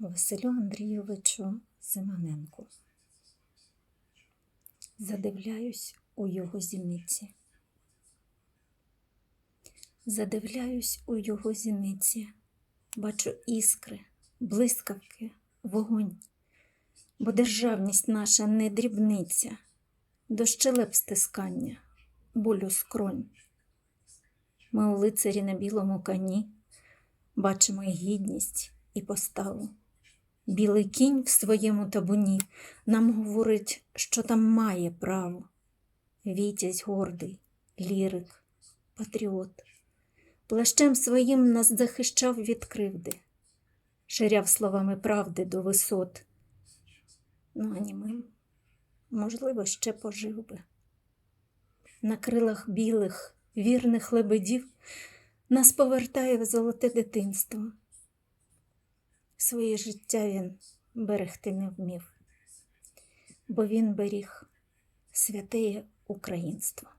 Василю Андрійовичу Симоненку. Задивляюсь у його зіниці. Задивляюсь у його зіниці, бачу іскри, блискавки, вогонь, бо державність наша не дрібниця, до щелеп стискання, болю скронь. Ми у лицарі на білому коні бачимо і гідність і поставу. Білий кінь в своєму табуні нам говорить, що там має право. Вітязь гордий, лірик, патріот. Плащем своїм нас захищав від кривди, ширяв словами правди до висот. Ну, а німим, можливо, ще пожив би. На крилах білих, вірних лебедів нас повертає в золоте дитинство. Своє життя він берегти не вмів, бо він беріг святеє українство.